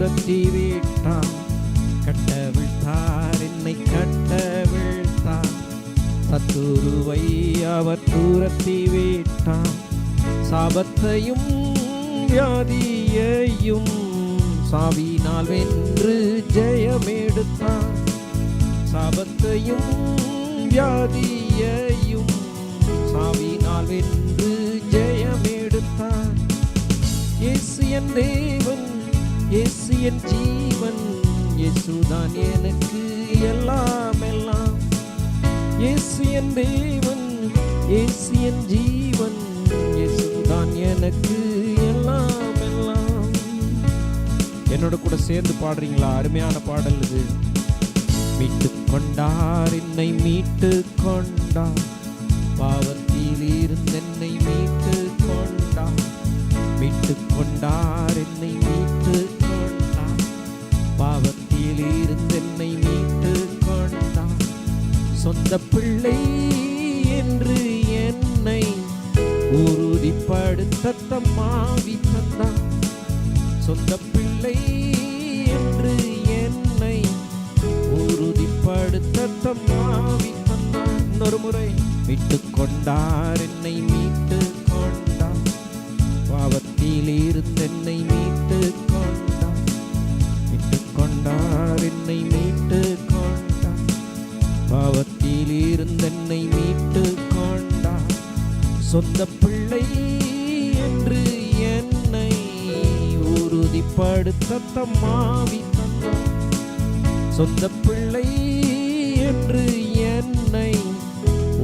தூரத்தி விட்டார் கட்டவிழ்த்தார் என்னை கட்டவிழ்த்தார். சத்துருவை அவர் துரத்தி விட்டார் சாபத்தையும் வியாதியையும் சாவினால் வென்று ஜெயமெடுத்தான். சாபத்தையும் வியாதியையும் சாவினால் வென்று ஜெயமெடுத்தான். இயேசு என் தேவன் இயேசு என் ஜீவன் இயேசுதான். எனக்கு எல்லாம் எல்லாம் இயேசு என் தேவன் இயேசு என் ஜீவன் இயேசுதான். எனக்கு எல்லாம் எல்லாம் என்னோட கூட சேர்ந்து பாடுறீங்களா? அருமையான பாடல் இது. மீட்டு கொண்டார் என்னை மீட்டு கொண்டார். பாவத்தில் இருந்தென்னை மீட்டு கொண்டார். மீட்டு கொண்டார் என்னை எடுத்தத்தம்மாவி தம்மாவி சொந்த பிள்ளை என்று என்னை உறுதிப்படுத்தத்தம்மாவி தம்மாவி இன்னொரு முறை. விட்டு கொண்டார் என்னை மீட்டு கொண்டார். பாவத்தில் இருந்தென்னை மீட்டு கொண்டார். விட்டு கொண்டார் என்னை மீட்டு கொண்டார். பாவத்தில் இருந்தென்னை மீட்டு கொண்டார். சொந்த உறுதிப்படுத்த தம்மாவி தந்தார் சொந்த பிள்ளை என்று என்னை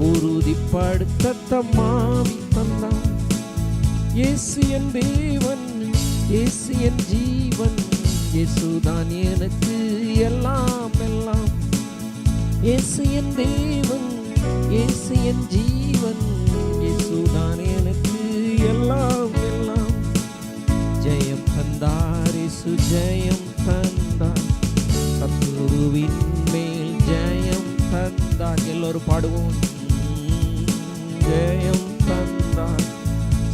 உறுதிப்படுத்த தம்மாவி தந்தார் இயேசு என் தேவன் இயேசு என் ஜீவன் இயேசுதான் எனக்கு எல்லாம் எல்லாம். இயேசு என் தேவன் இயேசு என் ஜீவன் இயேசுதான் எனக்கு எல்லாம். இயேசு ஜெயம் தந்தார் சத்துருவின் மேல் ஜெயம் தந்தார் எல்லோரும் பாடுவோம் ஜெயம் தந்தார்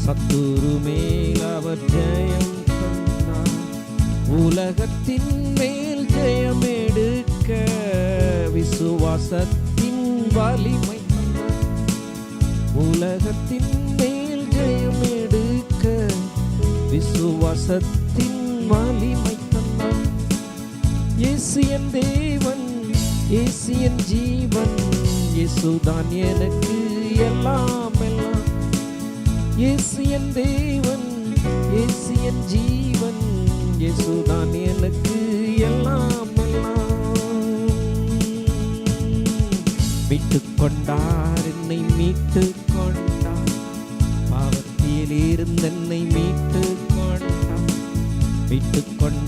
சத்துரு மேல் அவர் ஜெயம் தந்தார் உலகத்தின் மேல் ஜெயம் எடுக்க விசுவாசத்தின் வலிமை உலகத்தின் மேல் ஜெயம் எடுக்க விசுவாசத்தின் வலிமை தந்தார் இயேசு என் தேவன் இயேசு என் ஜீவன். இயேசுதான் எனக்கு எல்லாம் எல்லாம். இயேசு என் தேவன் இயேசு என் ஜீவன். இயேசுதான் எனக்கு எல்லாம் எல்லாம். மீட்டு கொண்டார் என்னை மீட்டு கொண்டார். பாவத்தியில் இருந்தென்னை மீ மீட்டு கொண்டார்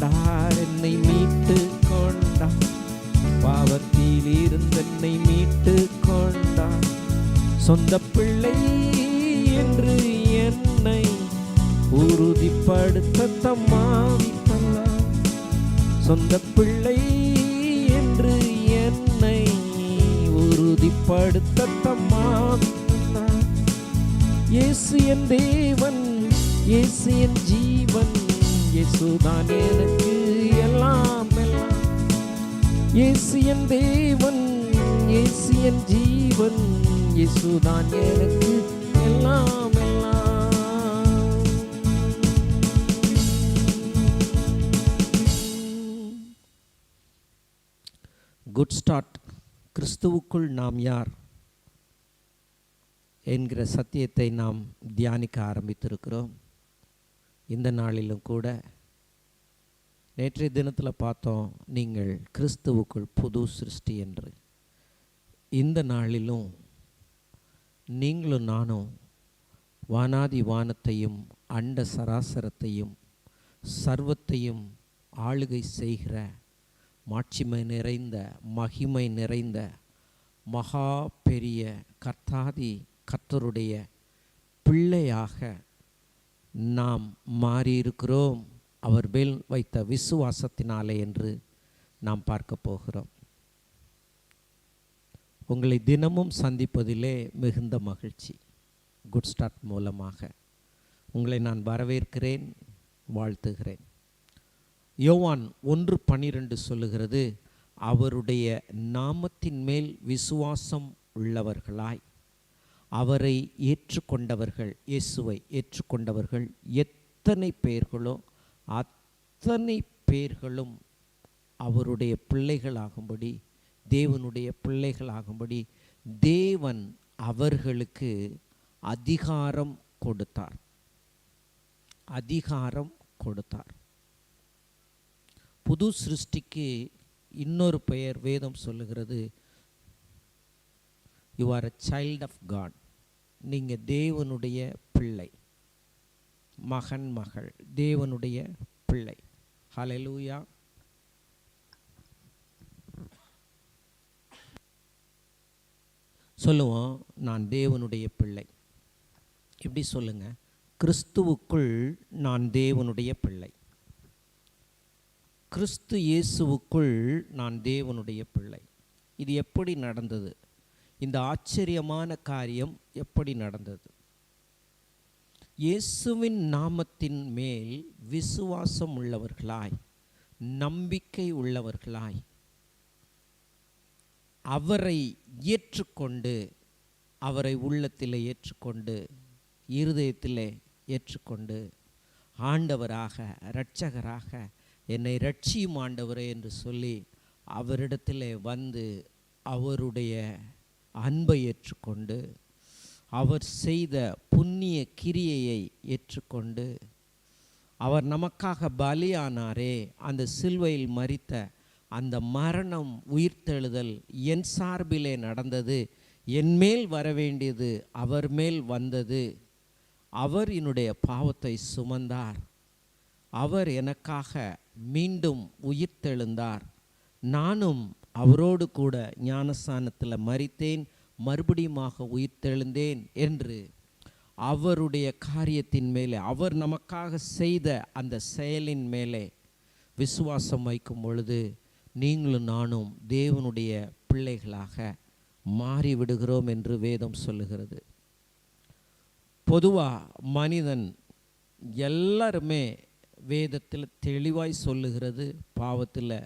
குட் ஸ்டார்ட் கிறிஸ்துவுக்குள் நாம் யார்? என்கிற சத்தியத்தை நாம் தியானிக்க ஆரம்பித்திருக்கிறோம். இந்த நாளிலும் கூட நேற்றைய தினத்தில் பார்த்தோம் நீங்கள் கிறிஸ்துவுக்குள் புது சிருஷ்டி என்று. இந்த நாளிலும் நீங்களும் நானும் வானாதி வானத்தையும் அண்ட சராசரத்தையும் சர்வத்தையும் ஆளுகை செய்கிற மாட்சிமை நிறைந்த மகிமை நிறைந்த மகா பெரிய கர்த்தாதி கர்த்தருடைய பிள்ளையாக நாம் மாறியிருக்கிறோம். அவர் மேல் வைத்த விசுவாசத்தினாலே என்று நாம் பார்க்க போகிறோம். உங்களை தினமும் சந்திப்பதிலே மிகுந்த மகிழ்ச்சி. குட் ஸ்டார்ட் மூலமாக. உங்களை நான் வரவேற்கிறேன் வாழ்த்துகிறேன். யோவான் ஒன்று பனிரெண்டு சொல்லுகிறது அவருடைய நாமத்தின் மேல் விசுவாசம் உள்ளவர்களாய் அவரை ஏற்றுக்கொண்டவர்கள் இயேசுவை ஏற்றுக்கொண்டவர்கள் எத்தனை பேர்களோ அத்தனை பேர்களும் அவருடைய பிள்ளைகளாகும்படி தேவனுடைய பிள்ளைகளாகும்படி தேவன் அவர்களுக்கு அதிகாரம் கொடுத்தார். அதிகாரம் கொடுத்தார். புது சிருஷ்டிக்கு இன்னொரு பெயர் வேதம் சொல்லுகிறது you are a child of God நீங்கள் தேவனுடைய பிள்ளை. மகன் மகள். தேவனுடைய பிள்ளை. ஹலலூயா சொல்லுவோம் நான் தேவனுடைய பிள்ளை. எப்படி சொல்லுங்கள் கிறிஸ்துவுக்குள் நான் தேவனுடைய பிள்ளை. கிறிஸ்து இயேசுவுக்குள் நான் தேவனுடைய பிள்ளை. இது எப்படி நடந்தது? இந்த ஆச்சரியமான காரியம் எப்படி நடந்தது? இயேசுவின் நாமத்தின் மேல் விசுவாசம் உள்ளவர்களாய் நம்பிக்கை உள்ளவர்களாய் அவரை ஏற்றுக்கொண்டு அவரை உள்ளத்தில் ஏற்றுக்கொண்டு இருதயத்தில் ஏற்றுக்கொண்டு ஆண்டவராக இரட்சகராக என்னை ரட்சியும் ஆண்டவரே என்று சொல்லி அவரிடத்தில் வந்து அவருடைய அன்பை ஏற்றுக்கொண்டு அவர் செய்த புண்ணிய கிரியையை ஏற்றுக்கொண்டு அவர் நமக்காக பலியானாரே. அந்த சில்வையில் மறித்த அந்த மரணம் உயிர்த்தெழுதல் என் சார்பிலே நடந்தது. என்மேல் வரவேண்டியது அவர் மேல் வந்தது. அவர் என்னுடைய பாவத்தை சுமந்தார். அவர் எனக்காக மீண்டும் உயிர்த்தெழுந்தார். நானும் அவரோடு கூட ஞானஸ்தானத்தில் மறித்தேன். மறுபடியுமாக உயிர்த்தெழுந்தேன் என்று அவருடைய காரியத்தின் மேலே அவர் நமக்காக செய்த அந்த செயலின் மேலே விசுவாசம் வைக்கும் பொழுது நீங்களும் நானும் தேவனுடைய பிள்ளைகளாக மாறிவிடுகிறோம் என்று வேதம் சொல்லுகிறது. பொதுவாக மனிதன் எல்லாருமே வேதத்தில் தெளிவாய் சொல்லுகிறது பாவத்தில்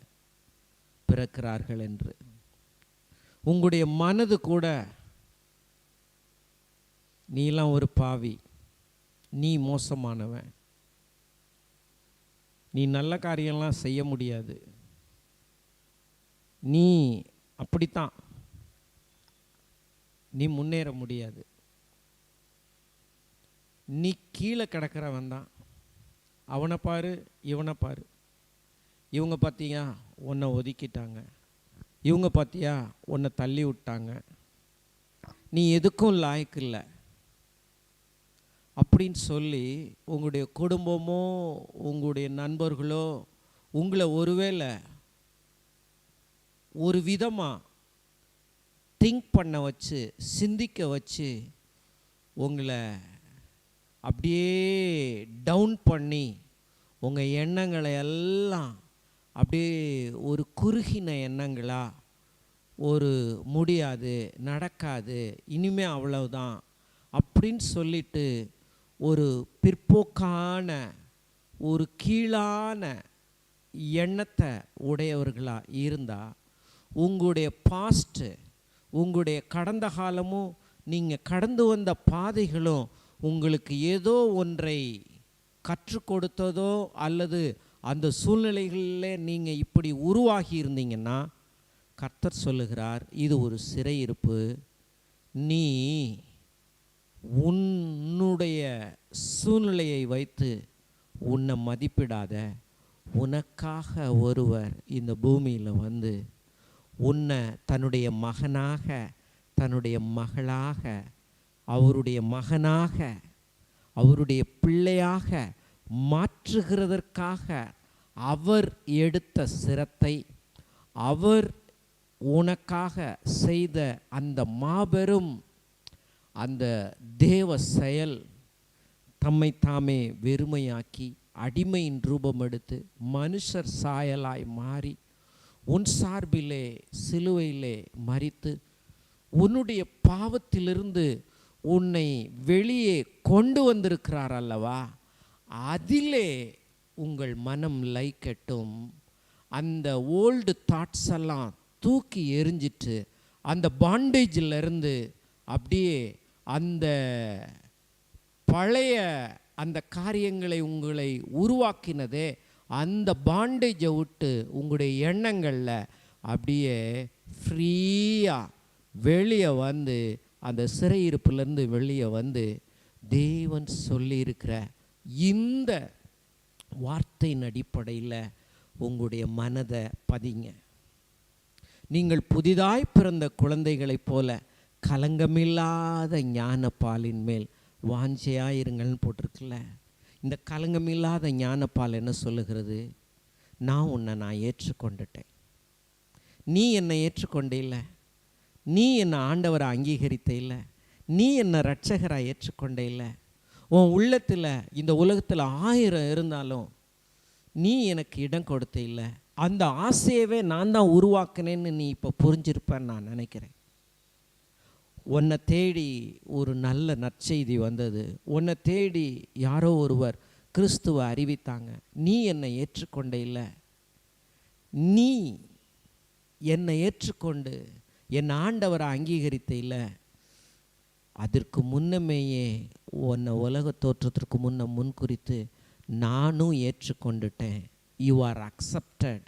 பிறக்கிறார்கள் என்று. உங்களுடைய மனது கூட நீலாம் ஒரு பாவி. நீ மோசமானவன். நீ நல்ல காரியம்லாம் செய்ய முடியாது. நீ அப்படித்தான். நீ முன்னேற முடியாது. நீ கீழே கிடக்கிறவன் தான் அவனை பாரு இவனை பாரு. இவங்க பார்த்தியா உன்னை ஒதுக்கிட்டாங்க. இவங்க பார்த்தியா உன்னை தள்ளி விட்டாங்க. நீ எதுக்கும் லாய்க்கு இல்லை. அப்படின்னு சொல்லி உங்களுடைய குடும்பமோ உங்களுடைய நண்பர்களோ உங்களை ஒருவேளை ஒரு விதமாக திங்க் பண்ண வச்சு சிந்திக்க வச்சு உங்களை அப்படியே டவுன் பண்ணி உங்கள் எண்ணங்களை எல்லாம் அப்படியே ஒரு குறுகின எண்ணங்களா ஒரு முடியாது நடக்காது இனிமே அவ்வளவுதான் அப்படின்னு சொல்லிட்டு ஒரு பிற்போக்கான ஒரு கீழான எண்ணத்தை உடையவர்களாக இருந்தால் உங்களுடைய பாஸ்ட்டு உங்களுடைய கடந்த காலமும் நீங்கள் கடந்து வந்த பாதைகளும் உங்களுக்கு ஏதோ ஒன்றை கற்றுக் கொடுத்ததோ அல்லது அந்த சூழ்நிலைகளில் நீங்கள் இப்படி உருவாகி இருந்தீங்கன்னா கர்த்தர் சொல்லுகிறார் இது ஒரு சிறையிருப்பு. நீ உன்னுடைய சூழ்நிலையை வைத்து உன்னை மதிப்பிடாத. உனக்காக ஒருவர் இந்த பூமியில் வந்து உன்னை தன்னுடைய மகனாக தன்னுடைய மகளாக அவருடைய மகனாக அவருடைய பிள்ளையாக மாற்றுகிறதற்காக அவர் எடுத்த சிரத்தை அவர் உனக்காக செய்த அந்த மாபெரும் அந்த தேவ செயல் தம்மை தாமே வெறுமையாக்கி அடிமையின் ரூபம் எடுத்து மனுஷர் சாயலாய் மாறி உன் சார்பிலே சிலுவையிலே மறித்து உன்னுடைய பாவத்திலிருந்து உன்னை வெளியே கொண்டு வந்திருக்கிறார் அல்லவா? அதிலே உங்கள் மனம் லைக்கட்டும். அந்த ஓல்டு தாட்ஸ் எல்லாம் தூக்கி எரிஞ்சிட்டு அந்த பாண்டேஜிலிருந்து அப்படியே அந்த பழைய அந்த காரியங்களை உங்களை உருவாக்கினதே அந்த பாண்டேஜை விட்டு உங்களுடைய எண்ணங்களில் அப்படியே ஃப்ரீயாக வெளியே வந்து அந்த சிறையிருப்பிலேருந்து வெளியே வந்து தேவன் சொல்லியிருக்கிற இந்த வார்த்தையின் அடிப்படையில் உங்களுடைய மனதை பதிங்க. நீங்கள் புதிதாய் பிறந்த குழந்தைகளைப் போல கலங்கமில்லாத ஞானப்பாலின் மேல் வாஞ்சையாயிருங்கள்னு போட்டிருக்குல்ல. இந்த கலங்கமில்லாத ஞானப்பால் என்ன சொல்லுகிறது? நான் உன்னை நான் ஏற்றுக்கொண்டுட்டேன். நீ என்னை ஏற்றுக்கொண்டே இல்லை. நீ என்னை ஆண்டவரை அங்கீகரித்த இல்லை. நீ என்னை ரட்சகராக ஏற்றுக்கொண்ட இல்லை. உன் உள்ளத்தில் இந்த உலகத்தில் ஆயிரம் இருந்தாலும் நீ எனக்கு இடம் கொடுத்த இல்லை. அந்த ஆசையவே நான் தான் உருவாக்கினேன்னு நீ இப்போ புரிஞ்சிருப்பேன்னு நான் நினைக்கிறேன். உன்னை தேடி ஒரு நல்ல நற்செய்தி வந்தது. உன்னை தேடி யாரோ ஒருவர் கிறிஸ்துவை அறிவித்தாங்க. நீ என்னை ஏற்றுக்கொண்ட இல்லை. நீ என்னை ஏற்றுக்கொண்டு என் ஆண்டவரை அங்கீகரித்த இல்லை. அதற்கு முன்னமேயே உன்னை உலக தோற்றத்திற்கு முன்ன முன்குறித்து நானும் ஏற்றுக்கொண்டுட்டேன். யூ ஆர் அக்செப்டட்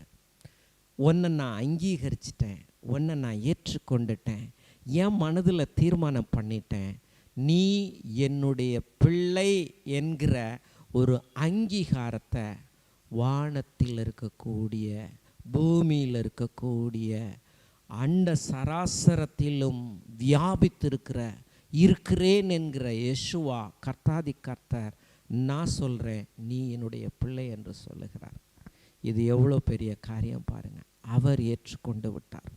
உன்னை நான் அங்கீகரிச்சிட்டேன். உன்னை நான் ஏற்றுக்கொண்டுட்டேன். என் மனதில் தீர்மானம் பண்ணிட்டேன். நீ என்னுடைய பிள்ளை என்கிற ஒரு அங்கீகாரத்தை வானத்தில் இருக்கக்கூடிய பூமியில் இருக்கக்கூடிய அண்ட சராசரத்திலும் வியாபித்திருக்கிற இருக்கிறேன் என்கிற யேசுவா கர்த்தாதி கர்த்தர் நான் சொல்கிறேன் நீ என்னுடைய பிள்ளை என்று சொல்லுகிறார். இது எவ்வளோ பெரிய காரியம் பாருங்கள் அவர் ஏற்றுக்கொண்டு விட்டார்.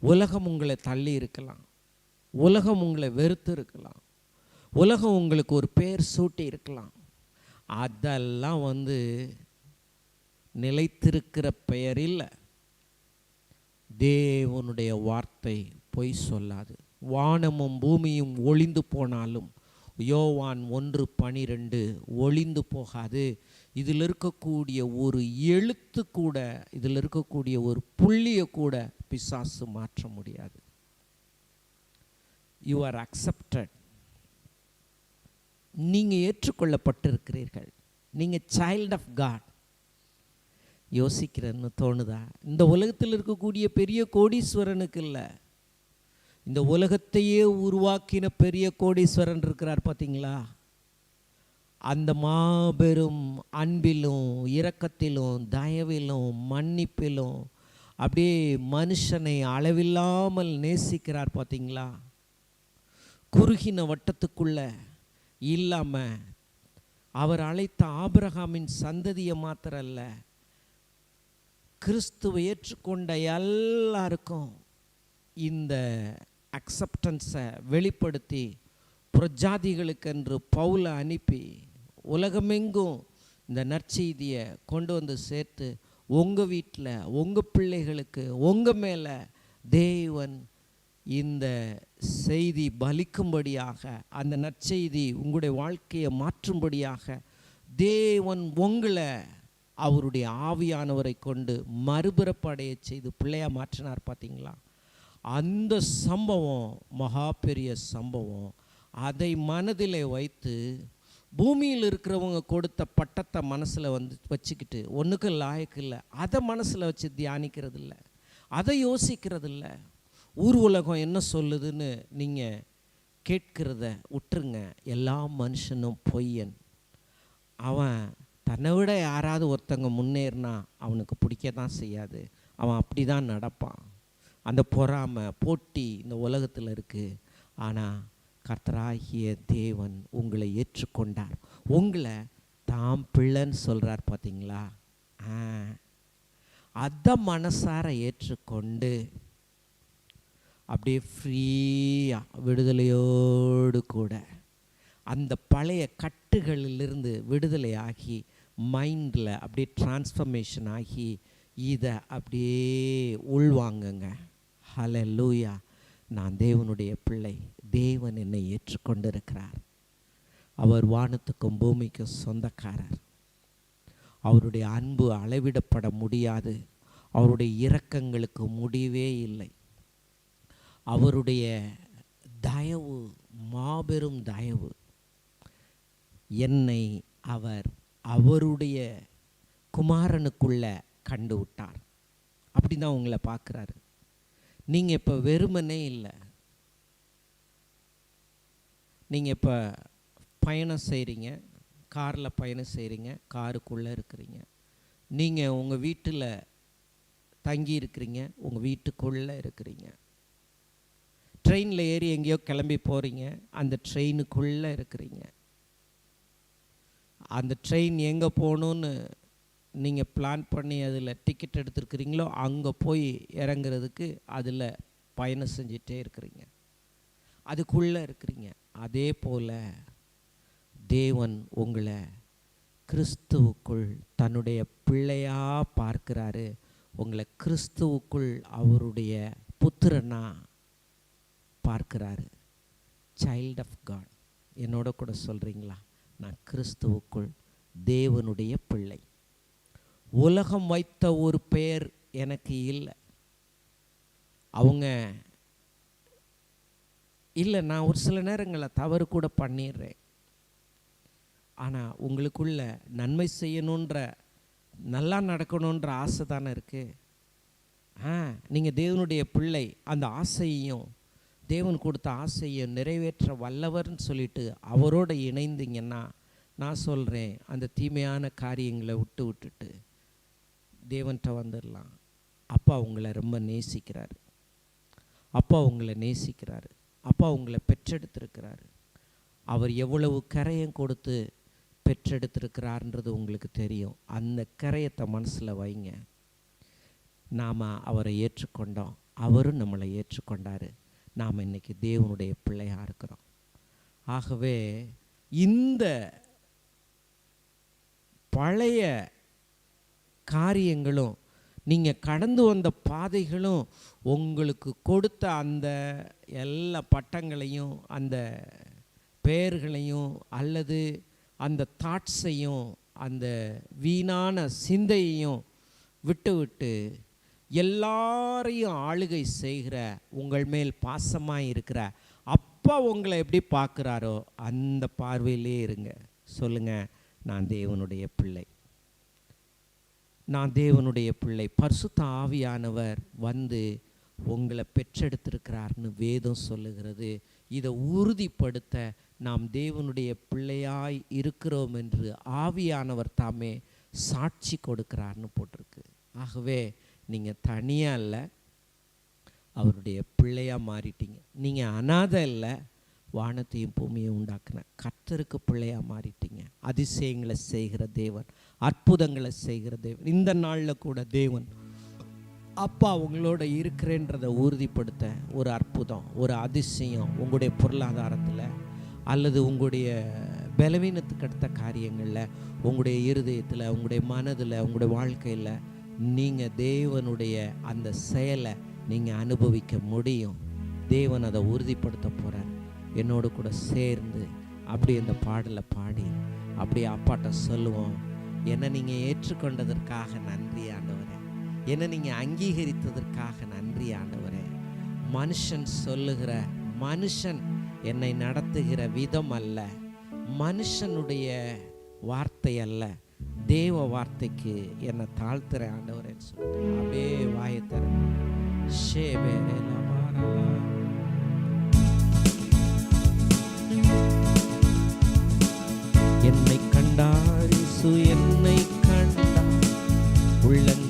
உலகம் உங்களை தள்ளி இருக்கலாம். உலகம் உங்களை வெறுத்து இருக்கலாம். உலகம் உங்களுக்கு ஒரு பேர் சூட்டி இருக்கலாம். அதெல்லாம் வந்து நிலைத்திருக்கிற பெயர் இல்லை. தேவனுடைய வார்த்தை பொய் சொல்லாது. வானமும் பூமியும் ஒளிந்து போனாலும் யோவான் ஒன்று பனிரெண்டு ஒளிந்து போகாது. இதில் இருக்கக்கூடிய ஒரு எழுத்து கூட இதில் இருக்கக்கூடிய ஒரு புள்ளியை கூட பிசாசு மாற்ற முடியாது. யூ ஆர் அக்செப்டட் நீங்கள் ஏற்றுக்கொள்ளப்பட்டிருக்கிறீர்கள். நீங்கள் சைல்ட் ஆஃப் காட் யோசிக்கிறேன்னு தோணுதா? இந்த உலகத்தில் இருக்கக்கூடிய பெரிய கோடீஸ்வரனுக்கு இல்லை. இந்த உலகத்தையே உருவாக்கின பெரிய கோடீஸ்வரன் இருக்கிறார் பார்த்தீங்களா அந்த மாபெரும் அன்பிலும் இரக்கத்திலும் தயவிலும் மன்னிப்பிலும் அப்படியே மனுஷனை அளவில்லாமல் நேசிக்கிறார் பார்த்தீங்களா குறுகின வட்டத்துக்குள்ள இல்லாமல் அவர் அழைத்த ஆபிரகாமின் சந்ததியை மாத்திரல்ல. கிறிஸ்துவை ஏற்றுக்கொண்ட எல்லாருக்கும் இந்த அக்செப்டன்ஸை வெளிப்படுத்தி புரஜாதிகளுக்கென்று பவுலை அனுப்பி உலகமெங்கும் இந்த நற்செய்தியை கொண்டு வந்து சேர்த்து உங்கள் வீட்டில் உங்கள் பிள்ளைகளுக்கு உங்கள் மேலே தேவன் இந்த செய்தி பலிக்கும்படியாக அந்த நற்செய்தி உங்களுடைய வாழ்க்கையை மாற்றும்படியாக தேவன் உங்களை அவருடைய ஆவியானவரை கொண்டு மறுபிறப்படைய செய்து பிள்ளையாக மாற்றினார் பார்த்தீங்களா? அந்த சம்பவம் மகா பெரிய சம்பவம். அதை மனதிலே வைத்து பூமியில் இருக்கிறவங்க கொடுத்த பட்டத்தை மனசில் வந்து வச்சுக்கிட்டு ஒன்றுக்கும் லாயக்கு இல்லை. அதை மனசில் வச்சு தியானிக்கிறது இல்லை அதை யோசிக்கிறது இல்லை ஊர் உலகம் என்ன சொல்லுதுன்னு நீங்கள் கேட்கிறத விட்டுருங்க எல்லா மனுஷனும் பொய்யன். அவன் தன்னை விட யாராவது ஒருத்தங்க முன்னேறினா அவனுக்கு பிடிக்க தான் செய்யாது. அவன் அப்படி தான் நடப்பான். அந்த பொறாமை போட்டி இந்த உலகத்தில் இருக்குது ஆனால் கர்த்தராகிய தேவன் உங்களை ஏற்றுக்கொண்டார். உங்களை தாம் பிள்ளைன்னு சொல்கிறார் பார்த்தீங்களா ஆ. அதை மனசார ஏற்றுக்கொண்டு அப்படியே ஃப்ரீயாக விடுதலையோடு கூட அந்த பழைய கட்டுகளிலிருந்து விடுதலையாகி மைண்டில் அப்படியே டிரான்ஸ்ஃபர்மேஷன் ஆகி இதை அப்படியே உள்வாங்குங்க. ஹல லூயா நான் தேவனுடைய பிள்ளை. தேவன் என்னை ஏற்றுக்கொண்டிருக்கிறார். அவர் வானத்துக்கும் பூமிக்கும் சொந்தக்காரர். அவருடைய அன்பு அளவிடப்பட முடியாது. அவருடைய இரக்கங்களுக்கு முடிவே இல்லை. அவருடைய தயவு மாபெரும் தயவு. என்னை அவர் அவருடைய குமாரனுக்குள்ள கண்டு விட்டார் அப்படி தான் உங்களை பார்க்குறாரு. நீங்கள் இப்போ வெறுமனே இல்லை. நீங்கள் இப்போ பயணம் செய்கிறீங்க காரில் பயணம் செய்கிறீங்க காருக்குள்ளே இருக்கிறீங்க. நீங்கள் உங்கள் வீட்டில் தங்கி இருக்கிறீங்க. உங்கள் வீட்டுக்குள்ளே இருக்கிறீங்க. ட்ரெயினில் ஏறி எங்கேயோ கிளம்பி போகிறீங்க அந்த ட்ரெயினுக்குள்ளே இருக்கிறீங்க. அந்த ட்ரெயின் எங்கே போகணுன்னு நீங்கள் பிளான் பண்ணி அதில் டிக்கெட் எடுத்துருக்கிறீங்களோ அங்கே போய் இறங்குறதுக்கு அதில் பயணம் செஞ்சிட்டே இருக்கிறீங்க. அதுக்குள்ளே இருக்கிறீங்க. அதே போல் தேவன் உங்களை கிறிஸ்துவுக்குள் தன்னுடைய பிள்ளையாக பார்க்கிறாரு. உங்களை கிறிஸ்துவுக்குள் அவருடைய புத்திரனா பார்க்கிறாரு. சைல்ட் ஆஃப் காட் என்னோட கூட சொல்கிறீங்களா நான் கிறிஸ்துவுக்குள் தேவனுடைய பிள்ளை. உலகம் வைத்த ஒரு பெயர் எனக்கு இல்லை. அவங்க இல்லை நான் ஒரு சில நேரங்களை தவறு கூட பண்ணிடுறேன். ஆனால் உங்களுக்குள்ள நன்மை செய்யணுன்ற நல்லா நடக்கணுன்ற ஆசை தானே இருக்குது ஆ நீங்கள் தேவனுடைய பிள்ளை அந்த ஆசையையும் தேவன் கொடுத்த ஆசையை நிறைவேற்ற வல்லவர்னு சொல்லிட்டு அவரோட இணைந்தீங்கன்னா நான் சொல்கிறேன் அந்த தீமையான காரியங்களை விட்டு விட்டுட்டு தேவன்கிட்ட வந்துடலாம் அப்பா உங்களை ரொம்ப நேசிக்கிறார். அப்பா உங்களை நேசிக்கிறாரு. அப்பா உங்களை பெற்றெடுத்திருக்கிறார். அவர் எவ்வளவு கரையம் கொடுத்து பெற்றெடுத்திருக்கிறார்ன்றது உங்களுக்கு தெரியும். அந்த கரையத்தை மனசில் வைங்க. நாம் அவரை ஏற்றுக்கொண்டோம். அவரும் நம்மளை ஏற்றுக்கொண்டார். நாம் இன்னைக்கு தேவனுடைய பிள்ளையாக இருக்கிறோம். ஆகவே இந்த பழைய காரியங்களும் நீங்கள் கடந்து வந்த பாதைகளும் உங்களுக்கு கொடுத்த அந்த எல்லா பட்டங்களையும் அந்த பெயர்களையும் அல்லது அந்த தாட்ஸையும் அந்த வீணான சிந்தையையும் விட்டுவிட்டு எல்லாரையும் ஆளுகை செய்கிற உங்கள் மேல் பாசமாக இருக்கிற அப்பா உங்களை எப்படி பார்க்குறாரோ அந்த பார்வையிலே இருங்க. சொல்லுங்கள் நான் தேவனுடைய பிள்ளை. நான் தேவனுடைய பிள்ளை. பரிசுத்த ஆவியானவர் வந்து உங்களை பெற்றெடுத்திருக்கிறார்னு வேதம் சொல்லுகிறது. இதை உறுதிப்படுத்த நாம் தேவனுடைய பிள்ளையாய் இருக்கிறோம் என்று ஆவியானவர் தாமே சாட்சி கொடுக்கிறார்னு போட்டிருக்கு. ஆகவே நீங்கள் தனியாக இல்லை அவருடைய பிள்ளையாக மாறிட்டீங்க. நீங்கள் அனாதை இல்லை வானத்தையும் பூமியும் உண்டாக்குன. கத்தருக்கு பிள்ளையாக மாறிட்டீங்க. அதிசயங்களை செய்கிற தேவன் அற்புதங்களை செய்கிற தேவன். இந்த நாளில் கூட தேவன் அப்பா உங்களோட இருக்கிறேன்றதை உறுதிப்படுத்த ஒரு அற்புதம் ஒரு அதிசயம் உங்களுடைய பொருளாதாரத்தில் அல்லது உங்களுடைய பலவீனத்துக்கு அடுத்த காரியங்களில் உங்களுடைய இருதயத்தில் உங்களுடைய மனதில் உங்களுடைய வாழ்க்கையில் நீங்கள் தேவனுடைய அந்த செயலை நீங்கள் அனுபவிக்க முடியும். தேவன் அதை உறுதிப்படுத்த போகிறார் என்னோடு கூட சேர்ந்து அப்படி அந்த பாடலை பாடி அப்படி அப்பாட்ட சொல்லுவோம். என்னை நீங்கள் ஏற்றுக்கொண்டதற்காக நன்றி ஆண்டவரே. என்னை நீங்கள் அங்கீகரித்ததற்காக நன்றி ஆண்டவரே. மனுஷன் சொல்லுகிற மனுஷன் என்னை நடத்துகிற விதம் அல்ல. மனுஷனுடைய வார்த்தை அல்ல. தேவ வார்த்தைக்கு என்னை தாழ்த்துற ஆண்டவரேன்னு சொல்லிட்டு அப்படியே வாயை திறந்து ஷேபேரே லபாரலா. என்னை கண்டாரிசு என்னை கண்டார் உள்ளங்கையில்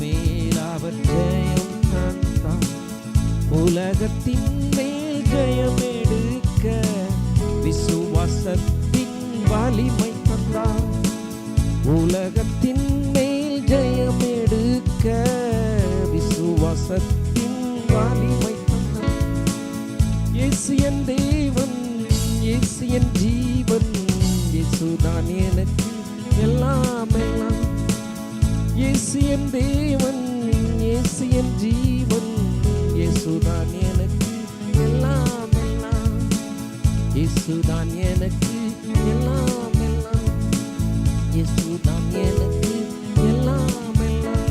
மேல் அவர் ஜெயம் தந்தான். உலகத்தின் மேல் ஜெயம் எடுக்க விசுவாசத்தின் வலிமை தந்தான். உலகத்தின் மேல் ஜெயம் எடுக்க விசுவாசத்தின் வலிமை தந்தான். இயேசு என் தேவன் இயேசு என் ஜீவன் இயேசுதான் எனக்கு எல்லாம் எல்லாம். இயேசு என் தேவன் இயேசு என் ஜீவன். இயேசுதான் எனக்கு எல்லாம் எல்லாம். இயேசுதான் எனக்கு எல்லாம் எல்லாம். இயேசுதான் எனக்கு எல்லாம் எல்லாம்.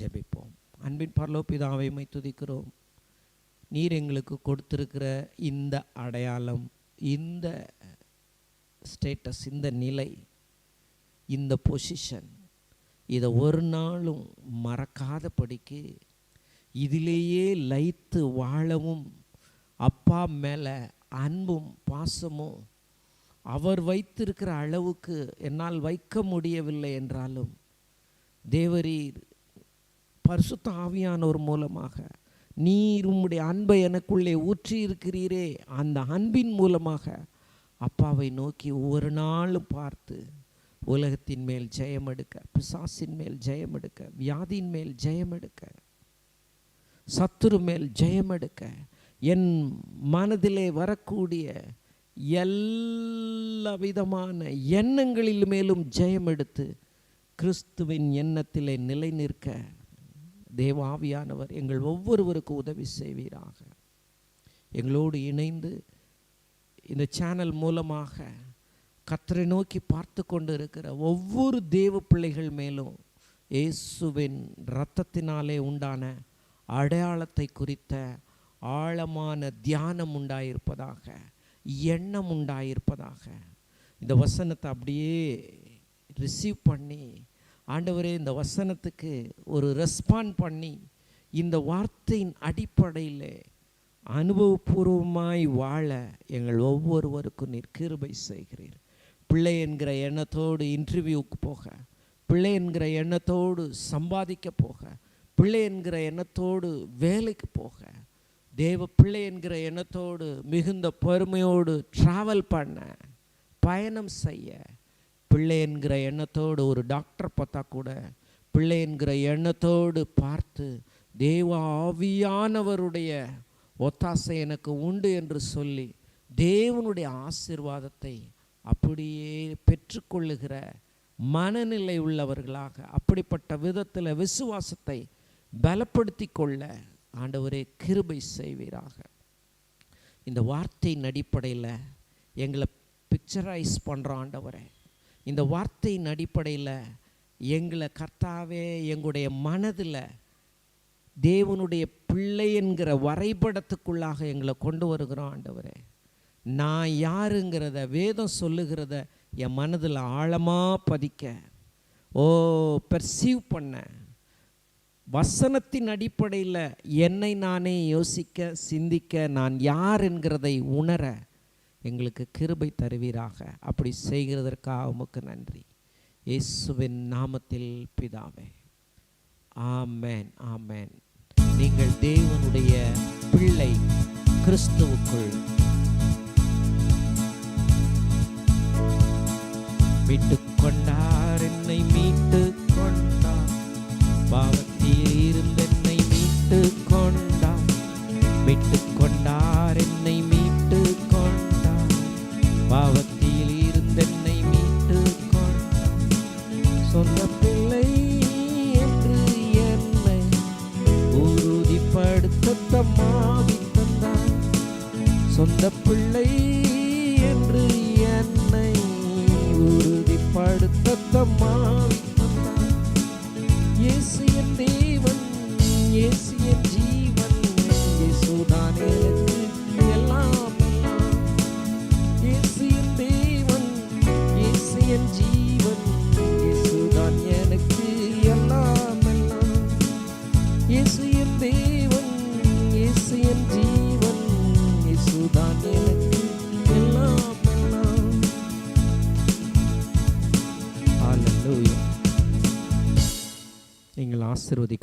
ஜெபிப்போம். அன்பின் பரலோபிதாவை துதிக்கிறோம். நீர் எங்களுக்கு கொடுத்திருக்கிற இந்த அடையாளம் இந்த ஸ்டேட்டஸ் இந்த நிலை இந்த பொசிஷன் இதை ஒரு நாளும் மறக்காதபடிக்கு இதிலேயே லயித்து வாழவும் அப்பா மேலே அன்பும் பாசமும் அவர் வைத்திருக்கிற அளவுக்கு என்னால் வைக்க முடியவில்லை என்றாலும் தேவரீர் பரிசுத்த ஆவியானவர் மூலமாக நீர் உம்முடைய அன்பை எனக்குள்ளே ஊற்றி இருக்கிறீரே அந்த அன்பின் மூலமாக அப்பாவை நோக்கி ஒவ்வொரு நாளும் பார்த்து உலகத்தின் மேல் ஜெயம் எடுக்க பிசாசின் மேல் ஜெயம் எடுக்க வியாதியின் மேல் ஜெயம் எடுக்க சத்துரு மேல் ஜெயம் எடுக்க என் மனதிலே வரக்கூடிய எல்லா விதமான எண்ணங்களில் மேலும் ஜெயம் எடுத்து கிறிஸ்துவின் எண்ணத்திலே நிலை நிற்க தேவாவியானவர் எங்கள் ஒவ்வொருவருக்கும் உதவி செய்வீராக. எங்களோடு இணைந்து இந்த சேனல் மூலமாக கத்தரை நோக்கி பார்த்து கொண்டு இருக்கிற ஒவ்வொரு தேவ பிள்ளைகள் மேலும் இயேசுவின் இரத்தத்தினாலே உண்டான அடையாளத்தை குறித்த ஆழமான தியானம் உண்டாயிருப்பதாக எண்ணம் உண்டாயிருப்பதாக. இந்த வசனத்தை அப்படியே ரிசீவ் பண்ணி ஆண்டவரே இந்த வசனத்துக்கு ஒரு ரெஸ்பாண்ட் பண்ணி இந்த வார்த்தையின் அடிப்படையில் அனுபவபூர்வமாய் வாழ எங்கள் ஒவ்வொருவருக்கும் நீர் கிருபை செய்கிறீர். பிள்ளை என்கிற எண்ணத்தோடு இன்டர்வியூக்கு போக பிள்ளை என்கிற எண்ணத்தோடு சம்பாதிக்க போக பிள்ளை என்கிற எண்ணத்தோடு வேலைக்கு போக தேவ பிள்ளை என்கிற எண்ணத்தோடு மிகுந்த பொறுமையோடு ட்ராவல் பண்ண பயணம் செய்ய பிள்ளை என்கிற எண்ணத்தோடு ஒரு டாக்டர் பார்த்தா கூட பிள்ளை என்கிற எண்ணத்தோடு பார்த்து தேவ ஆவியானவருடைய ஒத்தாசை எனக்கு உண்டு என்று சொல்லி தேவனுடைய ஆசீர்வாதத்தை அப்படியே பெற்றுக்கொள்ளுகிற மனநிலை உள்ளவர்களாக அப்படிப்பட்ட விதத்தில் விசுவாசத்தை பலப்படுத்தி கொள்ள ஆண்டவரே கிருபை செய்வீராக. இந்த வார்த்தையின் அடிப்படையில் எங்களை பிக்சரைஸ் பண்ணுற ஆண்டவரே. இந்த வார்த்தையின் அடிப்படையில் எங்களை கர்த்தாவே எங்களுடைய மனதில் தேவனுடைய பிள்ளை என்கிற வரைபடத்துக்குள்ளாக எங்களை கொண்டு வருகிறோம் ஆண்டவரே. நான் யாருங்கிறத வேதம் சொல்லுகிறத என் மனதில் ஆழமாக பதிக்க. ஓ பெர்சீவ் பண்ண. வசனத்தின் அடிப்படையில் என்னை நானே யோசிக்க சிந்திக்க நான் யார் என்கிறதை உணர எங்களுக்கு கிருபை தருவீராக. அப்படி செய்கிறதற்காக உமக்கு நன்றி. இயேசுவின் நாமத்தில் பிதாவே. ஆமேன் ஆமேன். நீங்கள் தேவனுடைய பிள்ளை கிறிஸ்துவுக்குள். மீட்டு கொண்டார் என்னை மீட்டு கொண்டார் பாவத்தில் இருந்தென்னை மீட்டு கொண்டார் மீட்டு கொண்டார் என்னை மீட்டு கொண்டார் பாவத்தில் இருந்தென்னை மீட்டு கொண்டார் சொந்த essere dei